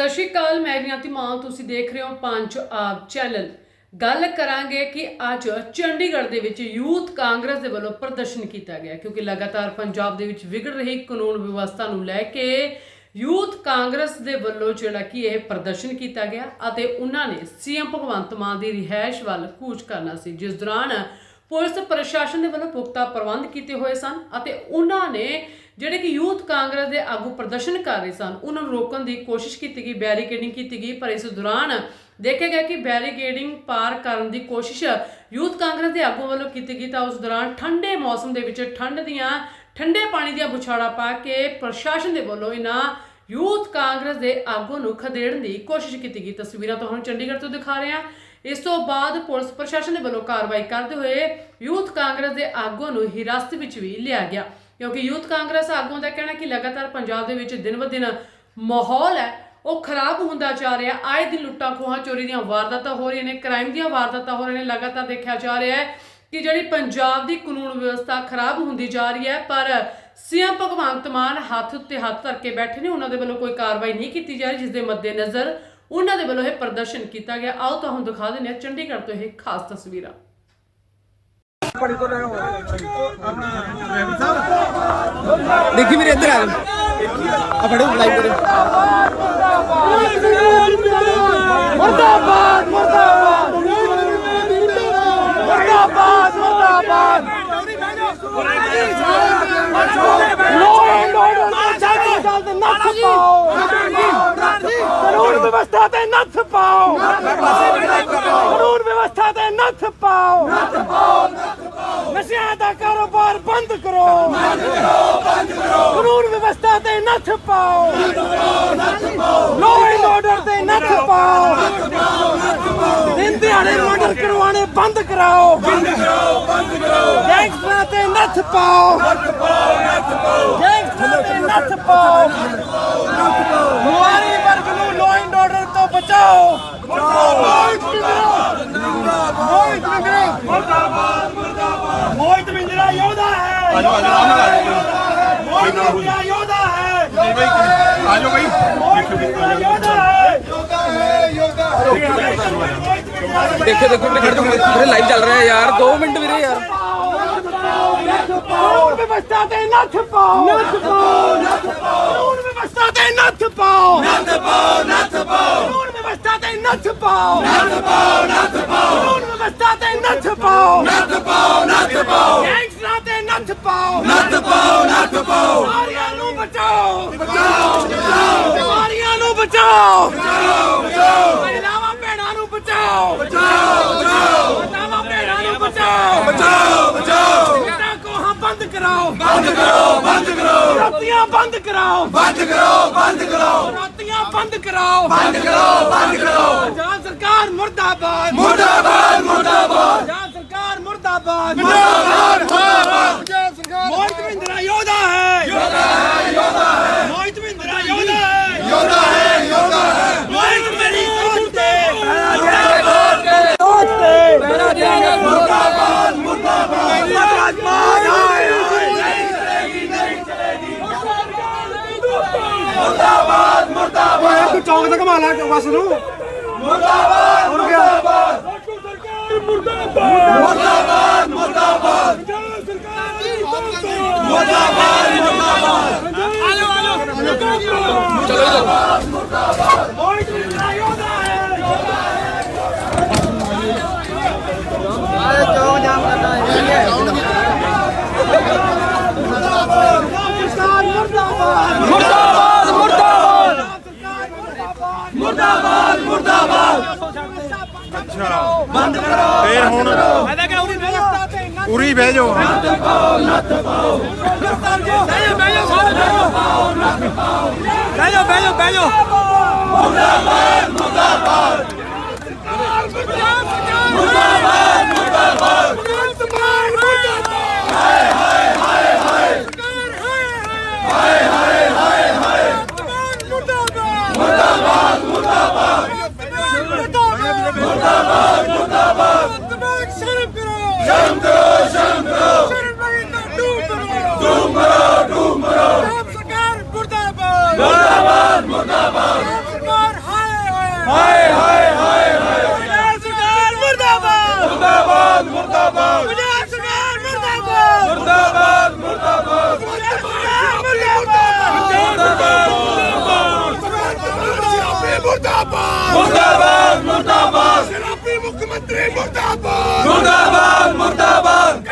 ਸਤਿ ਸ਼੍ਰੀ ਅਕਾਲ, ਮੈਂ ਰਿਆਤੀ ਮਾਨ, ਤੁਸੀਂ ਦੇਖ ਰਹੇ ਹੋ ਪੰਜ ਆਪ ਚੈਨਲ। ਗੱਲ ਕਰਾਂਗੇ ਕਿ ਅੱਜ ਚੰਡੀਗੜ੍ਹ ਦੇ ਵਿੱਚ ਯੂਥ ਕਾਂਗਰਸ ਦੇ ਵੱਲੋਂ ਪ੍ਰਦਰਸ਼ਨ ਕੀਤਾ ਗਿਆ, ਕਿਉਂਕਿ ਲਗਾਤਾਰ ਪੰਜਾਬ ਦੇ ਵਿੱਚ ਵਿਗੜ ਰਹੀ ਕਾਨੂੰਨ ਵਿਵਸਥਾ ਨੂੰ ਲੈ ਕੇ ਯੂਥ ਕਾਂਗਰਸ ਦੇ ਵੱਲੋਂ ਜਿਹੜਾ ਕਿ ਇਹ ਪ੍ਰਦਰਸ਼ਨ ਕੀਤਾ ਗਿਆ ਅਤੇ ਉਹਨਾਂ ਨੇ ਸੀਐਮ ਭਗਵੰਤ ਮਾਨ ਦੀ ਰਿਹਾਇਸ਼ ਵੱਲ ਕੂਚ ਕਰਨਾ ਸੀ। ਜਿਸ ਦੌਰਾਨ ਪੁਲਿਸ ਪ੍ਰਸ਼ਾਸਨ ਦੇ ਵੱਲੋਂ ਪੁਖਤਾ ਪ੍ਰਬੰਧ ਕੀਤੇ ਹੋਏ ਸਨ ਅਤੇ ਉਹਨਾਂ ਨੇ ਜਿਹੜੇ ਕਿ ਯੂਥ ਕਾਂਗਰਸ ਦੇ ਆਗੂ ਪ੍ਰਦਰਸ਼ਨ ਕਰ ਰਹੇ ਸਨ, ਉਹਨਾਂ ਨੂੰ ਰੋਕਣ ਦੀ ਕੋਸ਼ਿਸ਼ ਕੀਤੀ ਗਈ, ਬੈਰੀਕੇਡਿੰਗ ਕੀਤੀ ਗਈ। ਪਰ ਇਸ ਦੌਰਾਨ ਦੇਖਿਆ ਗਿਆ ਕਿ ਬੈਰੀਕੇਡਿੰਗ ਪਾਰ ਕਰਨ ਦੀ ਕੋਸ਼ਿਸ਼ ਯੂਥ ਕਾਂਗਰਸ ਦੇ ਆਗੂ ਵੱਲੋਂ ਕੀਤੀ ਗਈ ਤਾਂ ਉਸ ਦੌਰਾਨ ਠੰਡੇ ਮੌਸਮ ਦੇ ਵਿੱਚ ਠੰਡ ਦੀਆਂ, ਠੰਡੇ ਪਾਣੀ ਦੀਆਂ ਬੁਛਾੜਾ ਪਾ ਕੇ ਪ੍ਰਸ਼ਾਸਨ ਦੇ ਵੱਲੋਂ ਇਹਨਾਂ ਯੂਥ ਕਾਂਗਰਸ ਦੇ ਆਗੂ ਨੂੰ ਖਦੇੜਨ ਦੀ ਕੋਸ਼ਿਸ਼ ਕੀਤੀ ਗਈ। ਤਸਵੀਰਾਂ ਤੁਹਾਨੂੰ ਚੰਡੀਗੜ੍ਹ ਤੋਂ ਦਿਖਾ ਰਹੇ ਹਾਂ। ਇਸ ਤੋਂ ਬਾਅਦ ਪੁਲਿਸ ਪ੍ਰਸ਼ਾਸਨ ਦੇ ਵੱਲੋਂ ਕਾਰਵਾਈ ਕਰਦੇ ਹੋਏ ਯੂਥ ਕਾਂਗਰਸ ਦੇ ਆਗੂਆਂ ਨੂੰ ਹਿਰਾਸਤ ਵਿੱਚ ਵੀ ਲਿਆ ਗਿਆ। ਕਿਉਂਕਿ ਯੂਥ ਕਾਂਗਰਸ ਆਗੂਆਂ ਦਾ ਕਹਿਣਾ ਕਿ ਲਗਾਤਾਰ ਪੰਜਾਬ ਦੇ ਵਿੱਚ ਦਿਨ-ਬ-ਦਿਨ ਮਾਹੌਲ ਹੈ, ਉਹ ਖਰਾਬ ਹੁੰਦਾ ਜਾ ਰਿਹਾ। ਆਏ ਦਿਨ ਲੁੱਟਾਂ ਖੋਹਾਂ, ਚੋਰੀ ਦੀਆਂ ਵਾਰਦਾਤਾਂ ਹੋ ਰਹੀਆਂ ਨੇ, ਕ੍ਰਾਈਮ ਦੀਆਂ ਵਾਰਦਾਤਾਂ ਹੋ ਰਹੀਆਂ ਨੇ, ਲਗਾਤਾਰ ਦੇਖਿਆ ਜਾ ਰਿਹਾ ਹੈ ਕਿ ਜਿਹੜੀ ਪੰਜਾਬ ਦੀ ਕਾਨੂੰਨ ਵਿਵਸਥਾ ਖਰਾਬ ਹੁੰਦੀ ਜਾ ਰਹੀ ਹੈ, ਪਰ ਸੀਐਮ ਭਗਵੰਤ ਮਾਨ ਹੱਥ ਉੱਤੇ ਹੱਥ ਧਰ ਕੇ ਬੈਠੇ ਨੇ, ਉਹਨਾਂ ਦੇ ਵੱਲੋਂ ਕੋਈ ਕਾਰਵਾਈ ਨਹੀਂ ਕੀਤੀ ਜਾ ਰਹੀ, ਜਿਸ ਦੇ ਮੱਦੇਨਜ਼ਰ ਉਹਨਾਂ ਦੇ ਵੱਲੋਂ ਇਹ ਪ੍ਰਦਰਸ਼ਨ ਕੀਤਾ ਗਿਆ। ਆਓ ਤੁਹਾਨੂੰ ਦਿਖਾ ਦਿੰਦੇ ਹਾਂ ਚੰਡੀਗੜ੍ਹ ਤੋਂ ਇਹ ਖਾਸ ਤਸਵੀਰਾਂ। ਦੇਖੀ ਵੀਰੇ ਇੱਧਰ ਆ ਆ ਫੜੋ ਲਾਈਵ ਕਰੋ ਮੁਰਦਾਬਾਦ ਮੁਰਦਾਬਾਦ। ਮੁਰਦਾਬਾਦ ਮੁਰਦਾਬਾਦ। ਲੋ ਐਂਡ ਆਰਡਰ ਜਲਦ ਨੱਥ ਪਾਓ। ਕਾਨੂੰਨ ਵਿਵਸਥਾ ਤੇ ਨੱਥ ਪਾਓ। ਕਾਨੂੰਨ ਵਿਵਸਥਾ ਤੇ ਨੱਥ ਪਾਓ। ਨਸ਼ਿਆਂ ਦਾ ਕਾਰੋਬਾਰ ਬੰਦ ਕਰੋ। ਕਾਨੂੰਨ ਵਿਵਸਥਾ ਤੇ ਨੱਥ ਪਾਓ। ਲੋ ਐਂਡ ਆਰਡਰ ਤੇ ਨੱਥ ਪਾਓ। ਦਿਨ ਦਿਹਾੜੇ ਮਰਡਰ ਕਰਵਾਣੇ ਬੰਦ ਕਰਾਓ। ਬੰਦ ਕਰਾਓ ਬੰਦ ਕਰਾਓ ਗੈਂਗਸਟਰਾਂ ਤੇ ਨੱਥ ਪਾਓ। ਨੱਥ ਪਾਓ ਨੱਥ ਪਾਓ। ਗੈਂਗਸਟਰਾਂ ਤੇ ਨੱਥ ਪਾਓ। ਨੱਥ ਪਾਓ। ਹਮਾਰੀ ਵਰਗ ਨੂੰ ਲੋ ਐਂਡ ਆਰਡਰ ਤੋਂ ਬਚਾਓ। ਮੋਹਿਤ ਮਿੰਦਰਾ ਮੋਹਿਤ ਮਿੰਦਰਾ ਮੁਰਦਾਬਾਦ ਮੁਰਦਾਬਾਦ ਮੋਹਿਤ ਮਿੰਦਰਾ ਯੋਧਾ ਹੈ ਆਜੋ ਆਜੋ ਮੋਹਿਤ ਮਿੰਦਰਾ ਯੋਧਾ ਹੈ ਆਜੋ ਬਈ ਮੋਹਿਤ ਮਿੰਦਰਾ ਯੋਧਾ ਹੈ ਦੇਖੋ ਦੇਖੋ ਵੀਰੇ ਖੜ ਜਾਓ ਵੀਰੇ ਲਾਈਵ ਚੱਲ ਰਿਹਾ ਯਾਰ। 2 ਮਿੰਟ ਵੀਰੇ ਯਾਰ। ਕਾਨੂੰਨ ਵਿਵਸਥਾ ਤੇ ਨੱਥ ਪਾਓ ਨੱਥ ਪਾਓ ਨੱਥ ਪਾਓ ਕਾਨੂੰਨ ਵਿਵਸਥਾ ਤੇ ਨੱਥ ਪਾਓ ਨੱਥ ਪਾਓ ਨੱਥ ਪਾਓ ਕਾਨੂੰਨ ਵਿਵਸਥਾ ਤੇ ਨੱਥ ਪਾਓ ਨੱਥ ਪਾਓ ਨੱਥ ਪਾਓ ਕਾਨੂੰਨ ਵਿਵਸਥਾ ਤੇ ਨੱਥ ਪਾਓ ਨੱਥ ਪਾਓ ਨੱਥ ਪਾਓ। ਨੱਥ ਪਾਓ। ਨੱਥ ਪਾਓ ਨੱਥ ਪਾਓ। ਮਾਰੀਆਂ ਨੂੰ ਬਚਾਓ। ਬਚਾਓ ਬਚਾਓ। ਮਾਰੀਆਂ ਨੂੰ ਬਚਾਓ। ਬਚਾਓ ਬਚਾਓ। ਮਹਿਲਾਵਾਂ ਭੈਣਾਂ ਨੂੰ ਬਚਾਓ। ਬਚਾਓ ਬਚਾਓ। ਮਹਿਲਾਵਾਂ ਭੈਣਾਂ ਨੂੰ ਬਚਾਓ। ਬਚਾਓ ਬਚਾਓ। ਬੰਦ ਕਰਾਓ। ਬੰਦ ਕਰੋ ਬੰਦ ਕਰੋ ਰਾਤੀਆਂ ਬੰਦ ਕਰਾਓ। ਬੰਦ ਕਰੋ ਬੰਦ ਕਰੋ ਰਾਤੀਆਂ ਬੰਦ ਕਰਾਓ। ਬੰਦ ਕਰੋ ਬੰਦ ਕਰੋ ਪੰਜਾਬ ਸਰਕਾਰ ਮੁਰਦਾਬਾਦ। ਮੁਰਦਾਬਾਦ ਮੁਰਦਾਬਾਦ ਪੰਜਾਬ ਸਰਕਾਰ ਮੁਰਦਾਬਾਦ ਮੁਰਦਾਬਾਦ। ਪੰਜਾਬ ਸਰਕਾਰ ਮੋਹਿਤ ਮਹਿੰਦਰਾ ਯੋਧਾ ਹੈ। ਯੋਧਾ ਹੈ ਯੋਧਾ ਹੈ। ਮੋਹਿਤ ਮਹਿੰਦਰਾ ਯੋਧਾ ਹੈ। ਯੋਧਾ ਹੈ ਯੋਧਾ ਹੈ। ਮੋਹਿਤ ਮੇਰੀ ਸੋਚ ਤੇ। ਸੋਚ ਤੇ ਮੇਰਾ ਦੇਗਾ ਮੁਰਦਾਬਾਦ। ਮੁਰਦਾਬਾਦ ਮੁਰਦਾਬਾਦ ਹਾਏ ਮੁਰਦਾਬਾਦ ਮੁਰਦਾਬਾਦ। ਤੂੰ ਚੌਂਕ ਤੇ ਘਮਾ ਲੈ ਬਸ ਨੂੰ। ਮੁਰਦਾਬਾਦ ਮੁਰਦਾਬਾਦ। ਪਾਰਟੀ ਮੁਰਦਾਬਾਦ ਮੁਰਦਾਬਾਦ ਮੁਰਦਾਬਾਦ ਪੰਜਾਬ ਸਰਕਾਰ ਮੁਰਦਾਬਾਦ ਮੁਰਦਾਬਾਦ ਆਲੋ ਆਲੋ ਮੁਰਦਾਬਾਦ ਚਲੋ ਮੁਰਦਾਬਾਦ ਮੁਰਦਾਬਾਦ ਵਾਹਿਗੁਰੂ ਜੀ ਯੋਧਾ ਹੈ ਯੋਧਾ ਹੈ ਆਏ ਚੌਂ ਜਾਮ ਕਰਦਾ ਹੈ ਮੁਰਦਾਬਾਦ ਪਾਕਿਸਤਾਨ ਮੁਰਦਾਬਾਦ। ਮੁਰਦਾਬਾਦ ਮੁਰਦਾਬਾਦ। ਮੁਰਦਾਬਾਦ ਮੁਰਦਾਬਾਦ। ਅੱਛਾ। ਬੰਦ ਕਰੋ। ਫੇਰ ਹੁਣ ਮੈਂ ਤਾਂ ਕਹਿੰਦਾ ਉਰੀ ਤੇ ਨੱਥ ਉਰੀ ਬਹਿ ਜਾਓ। ਪਾਓ ਨੱਥ ਪਾਓ। ਬਹਿ ਜਾ ਬਹਿ ਜਾ ਸਾਰੇ ਬਹਿ ਜਾ ਬਹਿ ਜਾ ਬਹਿ ਜਾ ਮੁਰਦਾਬਾਦ ਮੁਰਦਾਬਾਦ ਮੁਰਦਾਬਾਦ ਮੁਰਦਾਬਾਦ। ਮੁਰਦਾਬਾਦ ਮੁਰਦਾਬਾਦ। ਮੁਰਦਾਬਾਦ! ਮੁਰਦਾਬਾਦ ਮੁਰਦਾਬਾਦ! ਸ਼ਰਾਬੀ ਮੁੱਖ ਮੰਤਰੀ ਮੁਰਦਾਬਾਦ! ਮੁਰਦਾਬਾਦ ਮੁਰਦਾਬਾਦ!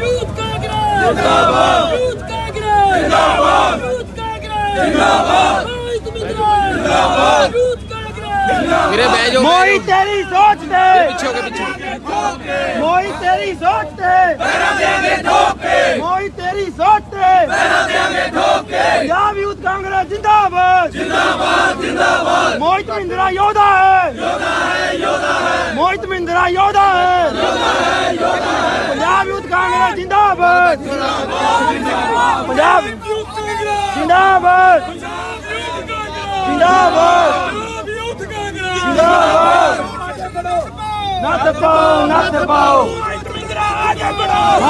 Youth Congress! ਜਿੰਦਾਬਾਦ ਯੂਥ ਕਾਂਗਰਸ! ਜਿੰਦਾਬਾਦ! Youth Congress! ਜਿੰਦਾਬਾਦ! ਮੋਹਿਤ ਮਿੱਤਰਾ! ਜਿੰਦਾਬਾਦ! Youth Congress! ਵੀਰੇ ਬਹਿ ਜਾਓ ਮੋਈ ਤੇਰੀ ਸੋਚ ਤੇ! ਪਿੱਛੇ ਹੋ ਕੇ ਪਿੱਛੇ ਮੋਈ ਤੇਰੀ ਸੋਚ ਤੇ! ਪੈਰਾਂ ਦੇਾਂਗੇ ਠੋਕ ਮੋਈ ਤੇਰੀ ਸੋਚ ਤੇ ਪੈਰਾਂ ਦੇਾਂਗੇ ਠੋਕ ਕੇ ਪੰਜਾਬ ਯੂਥ ਕਾਂਗਰਸ ਜਿੰਦਾਬਾਦ ਜਿੰਦਾਬਾਦ। ਮੋਹਿਤ ਮਹਿੰਦਰਾ ਯੋਧਾ ਹੈ। ਯੋਧਾ ਹੈ ਯੋਧਾ ਹੈ। ਮੋਹਿਤ ਮਹਿੰਦਰਾ ਯੋਧਾ ਹੈ। ਯੋਧਾ ਹੈ ਯੋਧਾ ਹੈ। ਪੰਜਾਬ ਯੂਥ ਕਾਂਗਰਸ ਜਿੰਦਾਬਾਦ। ਜਿੰਦਾਬਾਦ ਪੰਜਾਬ ਯੂਥ ਕਾਂਗਰਸ। ਜਿੰਦਾਬਾਦ। ਜਿੰਦਾਬਾਦ। Youth Congress. ਜਿੰਦਾਬਾਦ। ਨਾ ਦਬਾਓ ਨਾ ਦਬਾਓ। ਮੋਹਿਤ ਮਹਿੰਦਰਾ ਆਗੇ ਬੜਾਓ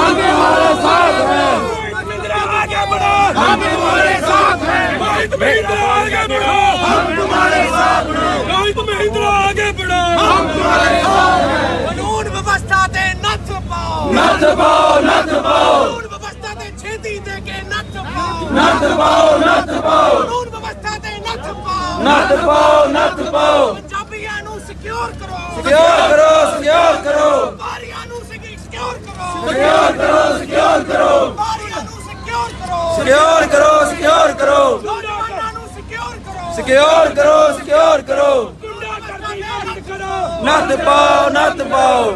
ਨੱਥ ਪਾਓ ਨੱਥ ਪਾਓ। ਕਾਨੂੰਨ ਵਿਵਸਥਾ ਤੇ ਛੇਤੀ ਦੇ ਕੇ ਨੱਥ ਪਾਓ। ਨੱਥ ਪਾਓ ਨੱਥ ਪਾਓ। ਕਾਨੂੰਨ ਵਿਵਸਥਾ ਤੇ ਨੱਥ ਪਾਓ। ਨੱਥ ਪਾਓ ਨੱਥ ਪਾਓ। ਪੰਜਾਬੀਆਂ ਨੂੰ ਸਿਕਿਉਰ ਕਰੋ। ਸਿਕਿਉਰ ਕਰੋ ਸਿਕਿਉਰ ਕਰੋ। ਵਪਾਰੀਆਂ ਨੂੰ ਸਿਕਿਉਰ ਕਰੋ। ਸਿਕਿਉਰ ਕਰੋ ਸਿਕਿਉਰ ਕਰੋ। ਵਪਾਰੀਆਂ ਨੂੰ ਸਿਕਿਉਰ ਕਰੋ। ਸਿਕਿਉਰ ਕਰੋ ਸਿਕਿਉਰ ਕਰੋ। ਨੌਜਵਾਨਾਂ ਨੂੰ ਸਿਕਿਉਰ ਕਰੋ। ਸਿਕਿਉਰ ਕਰੋ ਸਿਕਿਉਰ ਕਰੋ। ਗੁੰਡਾ ਕਰਨੀ ਨੱਥ ਕਰੋ। ਨੱਥ ਪਾਓ ਨੱਥ ਪਾਓ।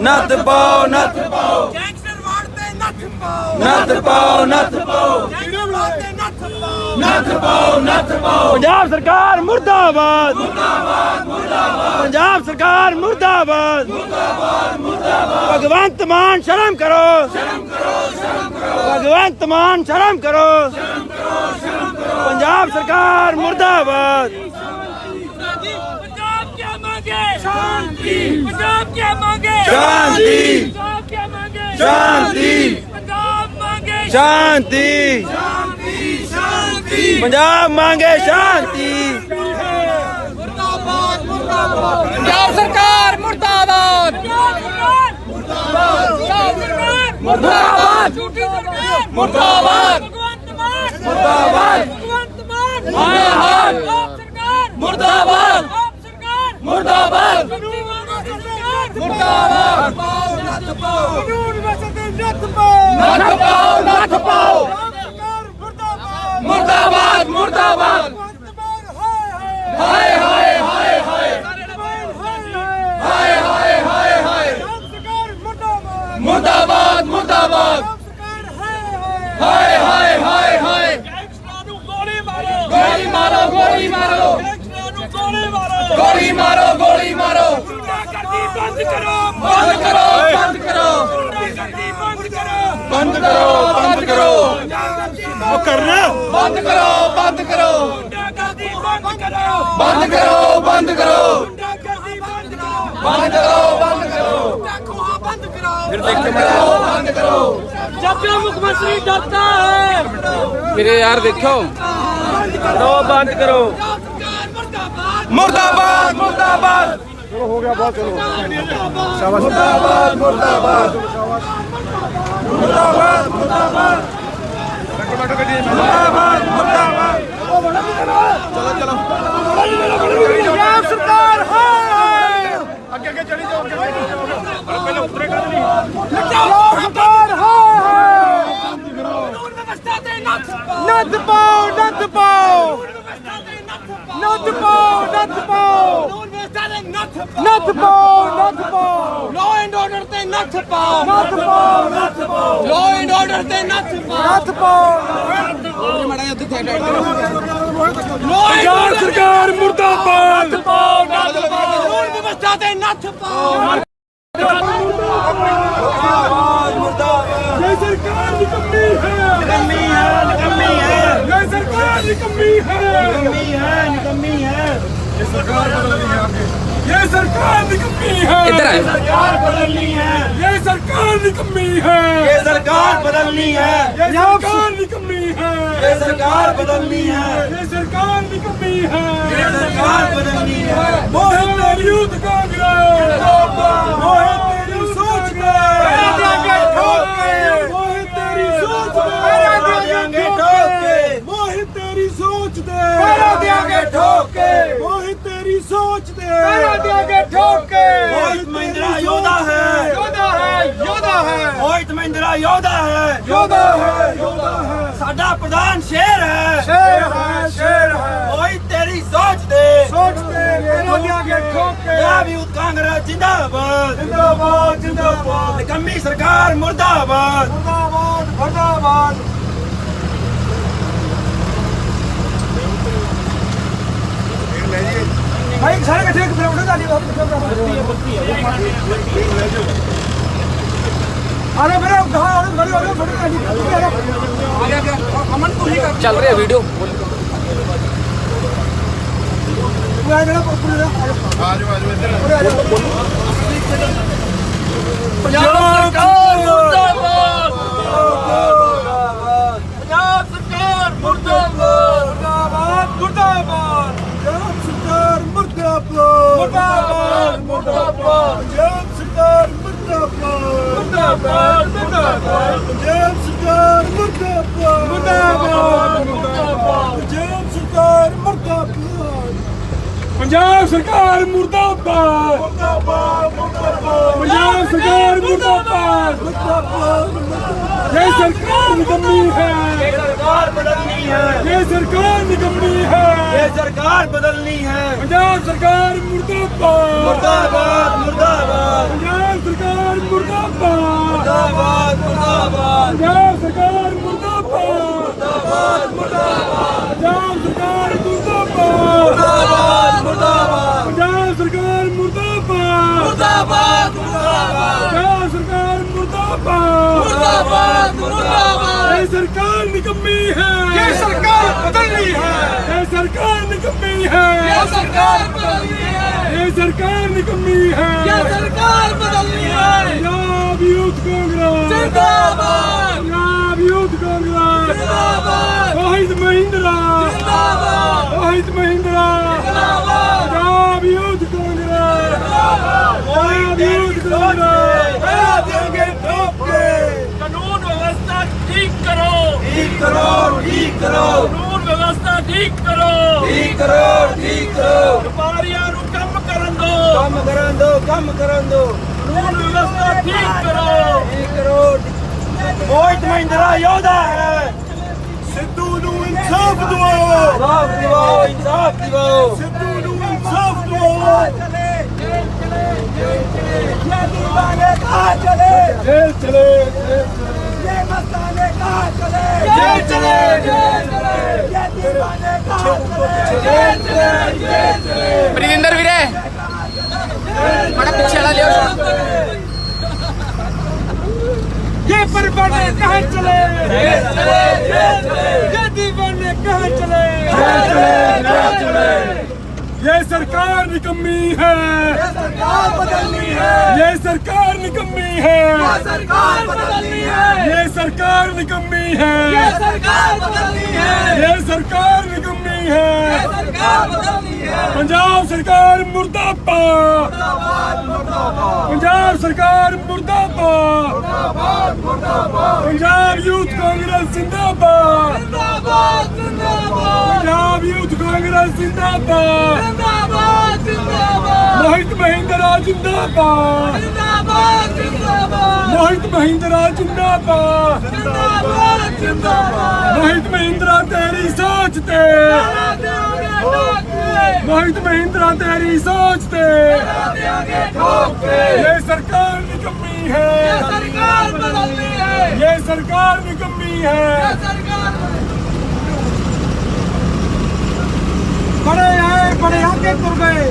ਨੱਥ ਪਾਓ ਨੱਥ ਪਾਓ। ਗੈਂਗਸਟਰ ਵਾਰਡ ਤੇ ਨੱਥ ਪਾਓ। ਨੱਥ ਪਾਓ ਨੱਥ ਪਾਓ। ਗੈਂਗਸਟਰ ਵਾਰਡ ਤੇ ਨੱਥ ਪਾਓ। ਨੱਥ ਪਾਓ ਨੱਥ ਪਾਓ। ਪੰਜਾਬ ਸਰਕਾਰ ਮੁਰਦਾਬਾਦ। ਮੁਰਦਾਬਾਦ ਮੁਰਦਾਬਾਦ। ਪੰਜਾਬ ਸਰਕਾਰ ਮੁਰਦਾਬਾਦ। ਮੁਰਦਾਬਾਦ ਮੁਰਦਾਬਾਦ। ਭਗਵੰਤ ਮਾਨ ਸ਼ਰਮ ਕਰੋ। ਸ਼ਰਮ ਕਰੋ ਸ਼ਰਮ ਕਰੋ। ਭਗਵੰਤ ਮਾਨ ਸ਼ਰਮ ਕਰੋ। ਸ਼ਰਮ ਕਰੋ ਸ਼ਰਮ ਕਰੋ। ਪੰਜਾਬ ਸਰਕਾਰ ਮੁਰਦਾਬਾਦ। मांगे शांति पंजाब क्या मांगे शांति पंजाब क्या मांगे शांति पंजाब मांगे शांति शांति शांति पंजाब मांगे शांति मुर्दाबाद मुर्दाबाद पंजाब सरकार मुर्दाबाद मुर्दाबाद मुर्दाबाद मुर्दाबाद मुर्दाबाद मुर्दाबाद मुर्दाबाद ਮੁਰਦਾਬਾਦ! ਮੁਰਦਾਬਾਦ! ਪਾਓ ਨੱਥ ਪਾਓ ਕਾਨੂੰਨ ਵਸਦੇ ਨੱਥ ਪਾਓ ਨੱਥ ਪਾਓ ਨੱਥ ਪਾਓ ਮੁਰਦਾਬਾਦ! ਮੁਰਦਾਬਾਦ ਮੁਰਦਾਬਾਦ ਹਾਏ ਹਾਏ! बंद करो बंद करो। बंद करो बंद करो। फिर देखते करो बंद करो जब भी मुख्यमंत्री डरता है। मेरे यार देखो। करो बंद करो। मुर्दाबाद मुर्दाबाद। हो गया बहुत चलो मुर्दाबाद मुर्दाबाद। मुर्दाबाद मुर्दाबाद। मुर्दाबाद मुर्दाबाद। चलो चलो। ਨੱਥ ਪਾਓ ਨੱਥ ਪਾਓ। ਲਾਅ ਐਂਡ ਆਰਡਰ ਤੇ ਨੱਥ ਪਾਓ। ਨੱਥ ਪਾਓ ਨੱਥ ਪਾਓ। ਲਾਅ ਐਂਡ ਆਰਡਰ ਤੇ ਨੱਥ ਪਾਓ। ਨੱਥ ਪਾਓ। ਮੜਾ ਉੱਥੇ ਥੈਟ ਲਾਅ ਸਰਕਾਰ ਮੁਰਦਾਬਾਦ। ਨੱਥ ਪਾਓ ਨੱਥ ਪਾਓ। ਕਾਨੂੰਨ ਵਿਵਸਥਾ ਤੇ ਨੱਥ ਪਾਓ। ਮੁਰਦਾਬਾਦ ਮੁਰਦਾਬਾਦ। ਜੈ ਸਰਕਾਰ ਨਿਕੰਮੀ ਹੈ। ਨਿਕੰਮੀ ਹੈ ਨਿਕੰਮੀ ਹੈ। ਜੈ ਸਰਕਾਰ ਨਿਕੰਮੀ ਹੈ। ਨਿਕੰਮੀ ਹੈ ਨਿਕੰਮੀ ਹੈ। ਇਹ ਸਰਕਾਰ ਬਦਲਣੀ ਹੈ ਇਹ ਸਰਕਾਰ ਦੀ ਕਮੀ ਹੈ। ਇੱਧਰ ਆਇਓ। ਸਰਕਾਰ ਬਦਲਣੀ ਹੈ। ਇਹ ਸਰਕਾਰ ਦੀ ਕਮੀ ਹੈ। ਇਹ ਸਰਕਾਰ ਬਦਲਣੀ ਹੈ। ਇਹ ਸਰਕਾਰ ਦੀ ਕਮੀ ਹੈ। ਇਹ ਸਰਕਾਰ ਬਦਲਣੀ ਹੈ। ਇਹ ਸਰਕਾਰ ਦੀ ਕਮੀ ਹੈ। ਇਹ ਸਰਕਾਰ ਬਦਲਣੀ ਹੈ। ਮੋਹਨ ਯੂਥ ਕਾਂਗਰਸ ਯੋਧਾ ਹੈ ਯੋਧਾ ਹੈ ਯੋਧਾ ਹੈ। ਸਾਡਾ ਪ੍ਰਧਾਨ ਸ਼ੇਰ ਹੈ। ਸ਼ੇਰ ਹੈ ਸ਼ੇਰ ਹੈ। ਮੋਹਿਤ ਤੇਰੀ ਸੋਚ ਦੇ ਸੋਚਦੇ ਕਰੋ ਦੇ ਅੱਗੇ ਠੋਕ ਕੇ। ਪੰਜਾਬ ਯੂਥ ਕਾਂਗਰਸ ਜਿੰਦਾਬਾਦ। ਜਿੰਦਾਬਾਦ ਜਿੰਦਾਬਾਦ। ਨਿਕੰਮੀ ਸਰਕਾਰ ਮੁਰਦਾਬਾਦ। ਮੁਰਦਾਬਾਦ ਮੁਰਦਾਬਾਦ। ਭਾਈ ਸਾਰੇ ਇਕੱਠੇ ਇੱਕ ਫਿਰ ਉਹਨਾਂ ਦਾ ਆਲੇ ਮੇਰੇ ਗਾਹ ਆਲੇ ਮੇਰੇ ਆਲੇ ਮੇਰੇ ਆ ਗਿਆ ਗਿਆ ਅਮਨ ਤੂੰ ਹੀ ਕਰ। ਚੱਲ ਰਿਹਾ ਵੀਡੀਓ ਆ ਰਿਹਾ ਆ ਜਾਓ ਇੱਧਰ ਪੰਜਾਬ ਸਰਕਾਰ ਮੁਰਦਾਬਾਦ। ਪੰਜਾਬ ਸਰਕਾਰ ਮੁਰਦਾਬਾਦ। ਮੁਰਦਾਬਾਦ। ਮੁਰਦਾਬਾਦ। ਪੰਜਾਬ ਸਰਕਾਰ ਮੁਰਦਾਬਾਦ ਮੁਰਦਾਬਾਦ। ਮੁਰਦਾਬਾਦ ਪੰਜਾਬ ਸਰਕਾਰ ਮੁਰਦਾਬਾਦ ਮੁਰਦਾਬਾਦ। ਪੰਜਾਬ ਸਰਕਾਰ ਮੁਰਦਾਬਾਦ। ਮੁਰਦਾਬਾਦ ਮੁਰਦਾਬਾਦ। ਪੰਜਾਬ ਸਰਕਾਰ ਮੁਰਦਾਬਾਦ। ਪੰਜਾਬ ਸਰਕਾਰ ਮੁਰਦਾਬਾਦ। ਮੁਰਦਾਬਾਦ ਮੁਰਦਾਬਾਦ। ਪੰਜਾਬ ਸਰਕਾਰ ਮੁਰਦਾਬਾਦ। ਮੁਰਦਾਬਾਦ ਇਹ ਸਰਕਾਰ ਨਿਕੰਮੀ ਹੈ। ਸਰਕਾਰ ਬਦਲਣੀ ਹੈ। ਇਹ ਸਰਕਾਰ ਨਿਕੰਮੀ ਹੈ। ਇਹ ਸਰਕਾਰ ਬਦਲਣੀ ਹੈ। ਪੰਜਾਬ ਸਰਕਾਰ ਮੁਰਦਾਬਾਦ। ਮੁਰਦਾਬਾਦ ਮੁਰਦਾਬਾਦ। ਪੰਜਾਬ ਸਰਕਾਰ ਮੁਰਦਾਬਾਦ। ਮੁਰਦਾਬਾਦ ਮੁਰਦਾਬਾਦ। ਪੰਜਾਬ ਸਰਕਾਰ ਮੁਰਦਾਬਾਦ। ਪੰਜਾਬ ਸਰਕਾਰ ਮੁਰਦਾਬਾਦ ਮੁਰਦਾਬਾਦ। ਪੰਜਾਬ ਸਰਕਾਰ ਮੁਰਦਾਬਾਦ। ਮੁਰਦਾਬਾਦ ਮੁਰਦਾਬਾਦ। ਪੰਜਾਬ ਸਰਕਾਰ ਮੁਰਦਾਬਾਦ। ਮੁਰਦਾਬਾਦ ਮੁਰਦਾਬਾਦ। ਇਹ ਸਰਕਾਰ ਨਿਕੰਮੀ ਹੈ। ਇਹ ਸਰਕਾਰ ਬਦਲਣੀ ਹੈ। ਇਹ ਸਰਕਾਰ ਨਿਕੰਮੀ ਹੈ। ਇਹ ਸਰਕਾਰ ਬਦਲਣੀ ਹੈ। ਇਹ ਸਰਕਾਰ ਨਿਕੰਮੀ ਹੈ। ਇਹ ਸਰਕਾਰ ਬਦਲਣੀ ਹੈ ਪੰਜਾਬ ਯੂਥ ਕਾਂਗਰਸ ਜਿੰਦਾਬਾਦ। Punjab youth Congress. ਜਿੰਦਾਬਾਦ। ਵਾਹਿਦ ਮਹਿੰਦਰਾ। ਜਿੰਦਾਬਾਦ। ਵਾਹਿਦ ਮਹਿੰਦਰਾ। ਜਿੰਦਾਬਾਦ। Punjab youth Congress. Punjab youth Congress. ਬਣਾ ਦੇਂਗੇ ਠੋਕ ਕਾਨੂੰਨ ਵਿਵਸਥਾ ਠੀਕ ਕਰੋ। ਠੀਕ ਕਰੋ ਠੀਕ ਕਰੋ। ਕਾਨੂੰਨ ਵਿਵਸਥਾ ਠੀਕ ਕਰੋ। ਠੀਕ ਕਰੋ ਠੀਕ ਕਰੋ। ਵਪਾਰੀਆਂ ਨੂੰ ਕੰਮ ਕਰਨ ਦਿਓ। ਕੰਮ ਕਰਨ ਦੋ ਕੰਮ ਕਰਨ ਦੋ ਕਾਨੂੰਨ ਵਿਵਸਥਾ ਠੀਕ ਕਰੋ ਠੀਕ ਕਰੋ ਮੋਹਿਤ ਮਹਿੰਦਰਾ ਯੋਧਾ ਹੈ ਸਿੱਧੂ ਨੂੰ ਇਨਸਾਫ ਦਿਵਾਓ ਇਨਸਾਫ ਦਿਵਾਓ ਇਨਸਾਫ ਦਿਵਾਓ ਸਿੱਧੂ ਨੂੰ ਇਨਸਾਫ ਦਿਵਾਓ ਜੇਲ੍ਹ ਚਲੇ ਜੇਲ੍ਹ ਚਲੇ ਜੇਲ੍ਹ ਚਲੇ ਪ੍ਰੀਵਿੰਦਰ ਵੀਰੇ। ਮਾੜਾ बने कहाँ चले? यदि बने कहाँ चले? ये सरकार निकम्मी है। ये सरकार बदलनी है। ये सरकार निकम्मी है। ये सरकार बदलनी है। ये सरकार निकम्मी है। ये सरकार बदलनी है। ये सरकार निकम्मी है। ਸਰਕਾਰ ਬਦਲਣੀ ਹੈ। ਪੰਜਾਬ ਸਰਕਾਰ ਮੁਰਦਾਬਾਦ। ਪੰਜਾਬ ਸਰਕਾਰ ਮੁਰਦਾਬਾਦ। ਪੰਜਾਬ ਯੂਥ ਕਾਂਗਰਸ ਜ਼ਿੰਦਾਬਾਦ। ਪੰਜਾਬ ਯੂਥ ਕਾਂਗਰਸ ਜ਼ਿੰਦਾਬਾਦ। ਮੋਹਿਤ ਮਹਿੰਦਰਾ ਜ਼ਿੰਦਾਬਾਦ। ਮੋਹਿਤ ਮਹਿੰਦਰਾ ਜ਼ਿੰਦਾਬਾਦ। ਮੋਹਿਤ ਮਹਿੰਦਰਾ ਤੇਰੀ ਸੋਚ ਤੇ। ਮੋਹਿਤ ਮਹਿੰਦਰਾ ਤੇਰੀ ਸੋਚ ਤੇ। ਇਹ ਸਰਕਾਰ ਨਿਕੰਮੀ ਹੈ। ਸਰਕਾਰ ਬਦਲਣੀ ਹੈ। ਇਹ ਸਰਕਾਰ ਨਿਕੰਮੀ ਹੈ। ਬੜੇ ਆਏ ਬੜੇ ਆਗੇ ਤੁਰ ਗਏ।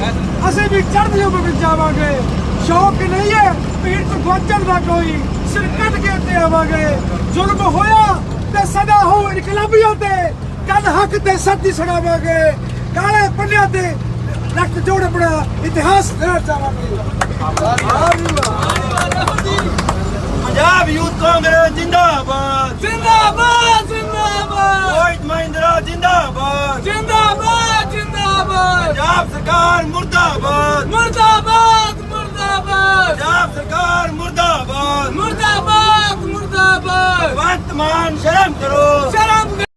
ਅਸੀਂ ਵੀ ਚੜ੍ਹਦੇ ਹੋ ਵਿੱਚ ਜਾਵਾਂਗੇ। ਸ਼ੌਕ ਨਹੀਂ ਹੈ ਪੀਰ ਤੋਂ ਖੋਚਣ ਦਾ ਕੋਈ। ਸਿਰ ਸ਼ਿਰਕਤ ਕੇ ਉੱਤੇ ਆਵਾਂਗੇ। ਜ਼ੁਲਮ ਹੋਇਆ ਤੇ ਸਦਾ ਹੋ ਇਨਕਲਾਬੀਆਂ ਤੇ। ਕੱਲ ਹੱਕ ਤੇ ਸੱਚ ਦੀ ਕਾਲੇ ਪੰਨਿਆਂ ਤੇ ਰੱਖ ਜੋੜ ਬੜਾ ਇਤਿਹਾਸ ਲੈ ਜਾਵਾਂਗੇ। ਪੰਜਾਬ ਯੂਥ ਕਾਂਗਰਸ ਜਿੰਦਾਬਾਦ। ਜਿੰਦਾਬਾਦ ਜਿੰਦਾਬਾਦ। ਮੋਹਿਤ ਮਹਿੰਦਰਾ ਜਿੰਦਾਬਾਦ। ਜਿੰਦਾਬਾਦ ਜਿੰਦਾਬਾਦ। ਪੰਜਾਬ ਸਰਕਾਰ ਮੁਰਦਾਬਾਦ। ਮੁਰਦਾਬਾਦ ਮੁਰਦਾਬਾਦ। ਪੰਜਾਬ ਸਰਕਾਰ ਮੁਰਦਾਬਾਦ। ਮੁਰਦਾਬਾਦ ਮੁਰਦਾਬਾਦ। ਭਗਵੰਤ ਮਾਨ ਸ਼ਰਮ ਕਰੋ। ਸ਼ਰਮ